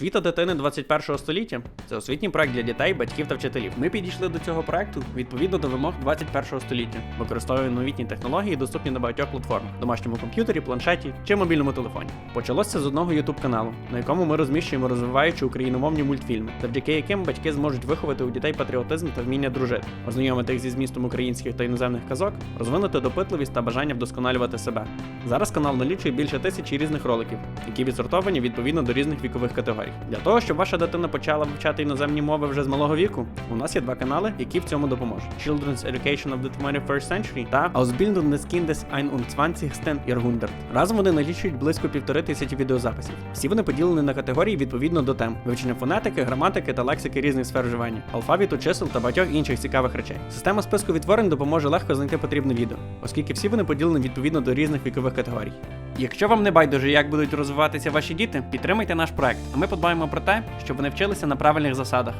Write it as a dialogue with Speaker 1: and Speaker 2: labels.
Speaker 1: Освіта дитини 21 століття це освітній проект для дітей, батьків та вчителів. Ми підійшли до цього проекту відповідно до вимог 21 століття, використовуємо новітні технології, доступні на багатьох платформах, домашньому комп'ютері, планшеті чи мобільному телефоні. Почалося з одного youtube каналу, на якому ми розміщуємо розвиваючи україномовні мультфільми, завдяки яким батьки зможуть виховати у дітей патріотизм та вміння дружити, ознайомити їх зі змістом українських та іноземних казок, розвинути допитливість та бажання вдосконалювати себе. Зараз канал налічує більше тисячі різних роликів, які відсортовані відповідно до різних вікових категорій. Для того, щоб ваша дитина почала вивчати іноземні мови вже з малого віку, у нас є два канали, які в цьому допоможуть: Children's Education of the 21st Century та Ausbildung des Kindes 21. Jahrhundert. Разом вони налічують близько півтори тисячі відеозаписів. Всі вони поділені на категорії відповідно до тем: вивчення фонетики, граматики та лексики різних сфер вживання, алфавіту, чисел та багатьох інших цікавих речей. Система списку відтворень допоможе легко знайти потрібне відео, оскільки всі вони поділені відповідно до різних вікових категорій. Якщо вам не байдуже, як будуть розвиватися ваші діти, підтримайте наш проект, а ми подбаємо про те, щоб вони вчилися на правильних засадах.